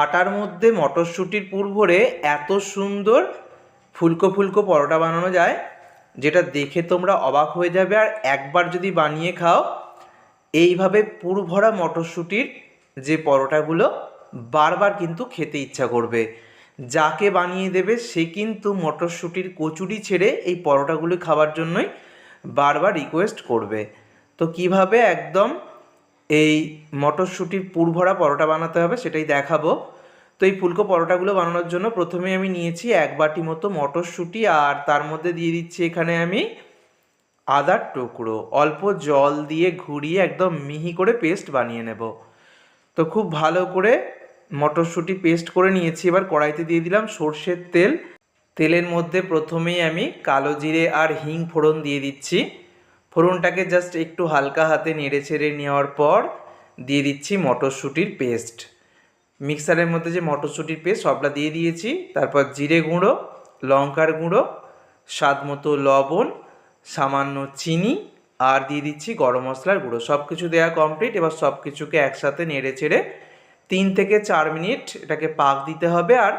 আটার মধ্যে মটরশুঁটির পুর ভরে এত সুন্দর ফুলকো ফুলকো পরোটা বানানো যায়, যেটা দেখে তোমরা অবাক হয়ে যাবে। আর একবার যদি বানিয়ে খাও, এইভাবে পুর ভরা মটরশুঁটির যে পরোটাগুলো বারবার কিন্তু খেতে ইচ্ছা করবে। যাকে বানিয়ে দেবে, সে কিন্তু মটরশুঁটির কচুরি ছেড়ে এই পরোটাগুলো খাওয়ার জন্যই বারবার রিকোয়েস্ট করবে। তো কীভাবে একদম এই মটরশুঁটির পুর ভরা পরোটা বানাতে হবে, সেটাই দেখাবো। তো এই ফুলকো পরোটাগুলো বানানোর জন্য প্রথমে আমি নিয়েছি এক বাটি মতো মটরশুঁটি, আর তার মধ্যে দিয়ে দিচ্ছি এখানে আমি আদার টুকরো। অল্প জল দিয়ে ঘুরিয়ে একদম মিহি করে পেস্ট বানিয়ে নেব। তো খুব ভালো করে মটরশুঁটি পেস্ট করে নিয়েছি। এবার কড়াইতে দিয়ে দিলাম সর্ষের তেল। তেলের মধ্যে প্রথমেই আমি কালো জিরে আর হিং ফোড়ন দিয়ে দিচ্ছি। ফোড়নটাকে জাস্ট একটু হালকা হাতে নেড়ে ছেড়ে নেওয়ার পর দিয়ে দিচ্ছি মটরশুঁটির পেস্ট মিক্সারের মধ্যে যে মটরশুঁটির পেস্ট সবটা দিয়ে দিয়েছি। তারপর জিরে গুঁড়ো, লঙ্কার গুঁড়ো, স্বাদ মতো লবণ, সামান্য চিনি, আর দিয়ে দিচ্ছি গরম মশলার গুঁড়ো। সব কিছু দেওয়া কমপ্লিট এবার সব কিছুকে একসাথে নেড়ে ছেড়ে তিন থেকে চার মিনিট এটাকে পাক দিতে হবে। আর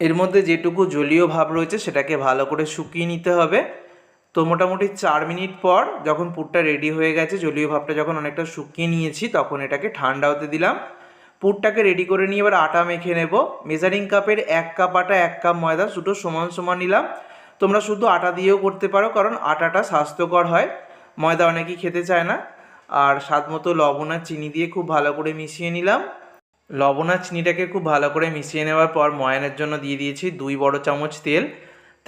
এর মধ্যে যেটুকু জলীয় ভাব রয়েছে, সেটাকে ভালো করে শুকিয়ে নিতে হবে। তো মোটামুটি চার মিনিট পর যখন পুরটা রেডি হয়ে গেছে, জলীয় ভাবটা যখন অনেকটা শুকিয়ে নিয়েছি, তখন এটাকে ঠান্ডা হতে দিলাম। পুরটাকে রেডি করে নিয়ে এবার আটা মেখে নেব। মেজারিং কাপের এক কাপ আটা, এক কাপ ময়দা দুটো সমান সমান নিলাম। তোমরা শুধু আটা দিয়েও করতে পারো, কারণ আটাটা স্বাস্থ্যকর হয়। ময়দা অনেকেই খেতে চায় না। আর স্বাদ মতো লবণ আর চিনি দিয়ে খুব ভালো করে মিশিয়ে নিলাম। লবণ আর চিনিটাকে খুব ভালো করে মিশিয়ে নেওয়ার পর ময়ানের জন্য দিয়ে দিয়েছি দুই বড় চামচ তেল।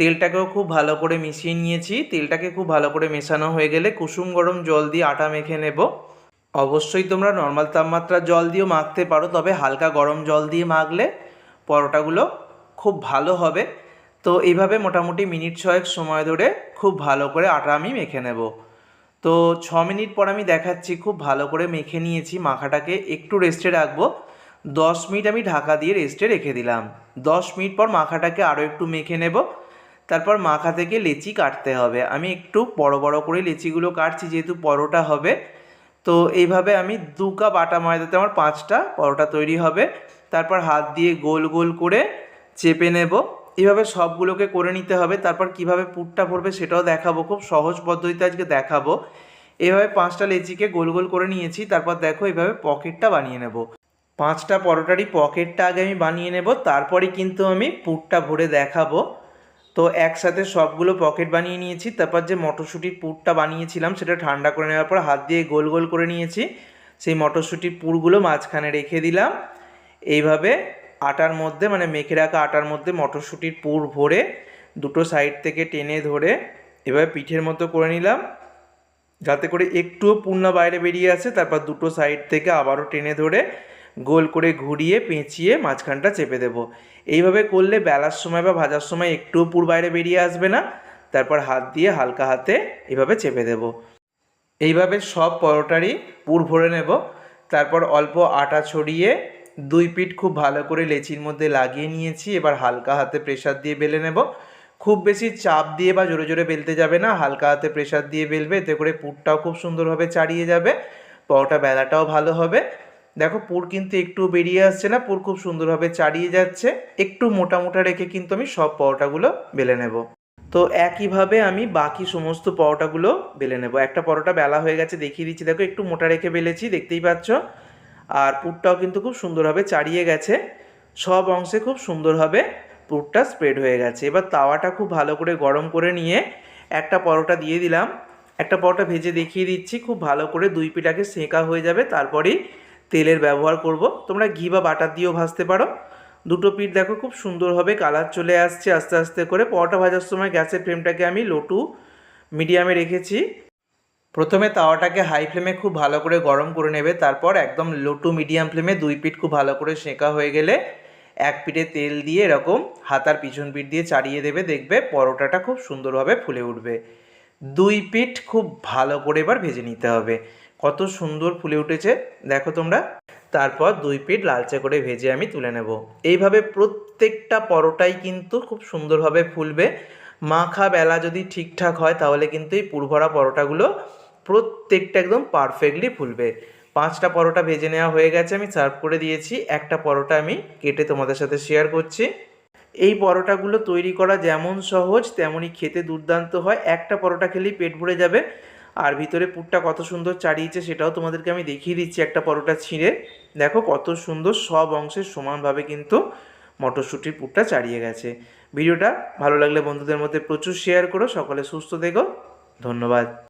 তেলটাকেও খুব ভালো করে মিশিয়ে নিয়েছি। তেলটাকে খুব ভালো করে মেশানো হয়ে গেলে কুসুম গরম জল দিয়ে আটা মেখে নেব। অবশ্যই তোমরা নর্মাল তাপমাত্রার জল দিয়েও মাখতে পারো, তবে হালকা গরম জল দিয়ে মাখলে পরোটাগুলো খুব ভালো হবে। তো এইভাবে মোটামুটি মিনিট ছয়েক সময় ধরে খুব ভালো করে আটা আমি মেখে নেব। তো ছ মিনিট পর আমি দেখাচ্ছি, খুব ভালো করে মেখে নিয়েছি, মাখাটাকে একটু রেস্টে রাখব। দশ মিনিট আমি ঢাকা দিয়ে রেস্টে রেখে দিলাম। দশ মিনিট পর মাখাটাকে আরও একটু মেখে নেব। তারপর মাখা থেকে লেচি কাটতে হবে। আমি একটু বড় বড় করে লেচিগুলো কাটছি, যেহেতু পরোটা হবে। তো এইভাবে আমি দু কাপ আটা ময়দাতে আমার পাঁচটা পরোটা তৈরি হবে। তারপর হাত দিয়ে গোল গোল করে চেপে নেব। এইভাবে সবগুলোকে করে নিতে হবে। তারপর কীভাবে পুরটা ভরবে সেটাও দেখাবো। খুব সহজ পদ্ধতিতে আজকে দেখাবো। এভাবে পাঁচটা লেচিকে গোল গোল করে নিয়েছি। তারপর দেখো এইভাবে পকেটটা বানিয়ে নেব। পাঁচটা পরোটারই পকেটটা আগে আমি বানিয়ে নেব। তারপরে কিন্তু আমি পুরটা ভরে দেখাবো। তো একসাথে সবগুলো পকেট বানিয়ে নিয়েছি। তারপর যে মটরশুঁটির পুরটা বানিয়েছিলাম, সেটা ঠান্ডা করে নেওয়ার পর হাত দিয়ে গোল গোল করে নিয়েছি। সেই মটরশুঁটির পুরগুলো মাঝখানে রেখে দিলাম। এইভাবে আটার মধ্যে মানে মেখে রাখা আটার মধ্যে মটরশুঁটির পুর ভরে দুটো সাইড থেকে টেনে ধরে এভাবে পিঠের মতো করে নিলাম। যাতে করে একটুও পূর্ণা বাইরে বেরিয়ে আসে, তারপর দুটো সাইড থেকে আবারও টেনে ধরে গোল করে ঘুরিয়ে, পেঁচিয়ে মাঝখানটা চেপে দেব। এইভাবে করলে বেলার সময় বা ভাজার সময় একটুও পুর বাইরে বেরিয়ে আসবে না। তারপর হাত দিয়ে হালকা হাতে এভাবে চেপে দেব। এইভাবে সব পরোটারই পুর ভরে নেব। তারপর অল্প আটা ছড়িয়ে দুই পিঠ খুব ভালো করে লেচির মধ্যে লাগিয়ে নিয়েছি। এবার হালকা হাতে প্রেশার দিয়ে বেলে নেব। খুব বেশি চাপ দিয়ে বা জোরে জোরে বেলতে যাবে না। হালকা হাতে প্রেশার দিয়ে বেলবে। এতে করে পুরটাও খুব সুন্দরভাবে চাড়িয়ে যাবে। পরোটা বেলাটাও ভালো হবে। দেখো, পুর কিন্তু একটু বেরিয়ে আসছে না, পুর খুব সুন্দরভাবে চাড়িয়ে যাচ্ছে। একটু মোটা মোটা রেখে কিন্তু আমি সব পরোটাগুলো বেলে নেব। তো একইভাবে আমি বাকি সমস্ত পরোটাগুলো বেলে নেব। একটা পরোটা বেলা হয়ে গেছে, দেখিয়ে দিচ্ছি। দেখো, একটু মোটা রেখে বেলেছি, দেখতেই পাচ্ছ। আর পুরটাও কিন্তু খুব সুন্দরভাবে চাড়িয়ে গেছে। সব অংশে খুব সুন্দরভাবে পুরটা স্প্রেড হয়ে গেছে। এবার তাওয়াটা খুব ভালো করে গরম করে নিয়ে একটা পরোটা দিয়ে দিলাম। একটা পরোটা ভেজে দেখিয়ে দিচ্ছি। খুব ভালো করে দুই পিঠাকে সেঁকা হয়ে যাবে, তারপরেই তেলের ব্যবহার করব। তোমরা ঘি বা বাটার দিয়েও ভাজতে পারো। দুটো পিঠ দেখো খুব সুন্দরভাবে কালার চলে আসছে আস্তে আস্তে করে। পরোটা ভাজার সময় গ্যাসের ফ্লেমটাকে আমি লোটু মিডিয়ামে রেখেছি। প্রথমে তাওয়াটাকে হাই ফ্লেমে খুব ভালো করে গরম করে নেবে, তারপর একদম লো টু মিডিয়াম ফ্লেমে দুই পিঠ খুব ভালো করে সেঁকা হয়ে গেলে এক পিঠে তেল দিয়ে এরকম হাতার পিছন পিঠ দিয়ে চাড়িয়ে দেবে, দেখবে পরোটাটা খুব সুন্দরভাবে ফুলে উঠবে। দুই পিঠ খুব ভালো করে এবার ভেজে নিতে হবে। কত সুন্দর ফুলে উঠেছে, দেখো তোমরা। তারপর দুই পিঠ লালচে করে ভেজে আমি তুলে নেব। এইভাবে প্রত্যেকটা পরোটাই কিন্তু খুব সুন্দরভাবে ফুলবে। মাখা বেলা যদি ঠিকঠাক হয়, তাহলে কিন্তু এই পুরভরা পরোটাগুলো প্রত্যেকটা একদম পারফেক্টলি ফুলবে। পাঁচটা পরোটা ভেজে নেওয়া হয়ে গেছে, আমি সার্ভ করে দিয়েছি। একটা পরোটা আমি কেটে তোমাদের সাথে শেয়ার করছি। এই পরোটাগুলো তৈরি করা যেমন সহজ, তেমনই খেতে দুর্দান্ত হয়। একটা পরোটা খেলেই পেট ভরে যাবে। আর ভিতরে পুরটা কত সুন্দর চাড়িয়েছে সেটাও তোমাদেরকে আমি দেখিয়ে দিচ্ছি একটা পরোটা ছিঁড়ে। দেখো কত সুন্দর সব অংশে সমানভাবে কিন্তু মটরশুঁটির পুরটা চাড়িয়ে গেছে। ভিডিওটা ভালো লাগলে বন্ধুদের মধ্যে প্রচুর শেয়ার করো, সকলে সুস্থ থেকো, ধন্যবাদ।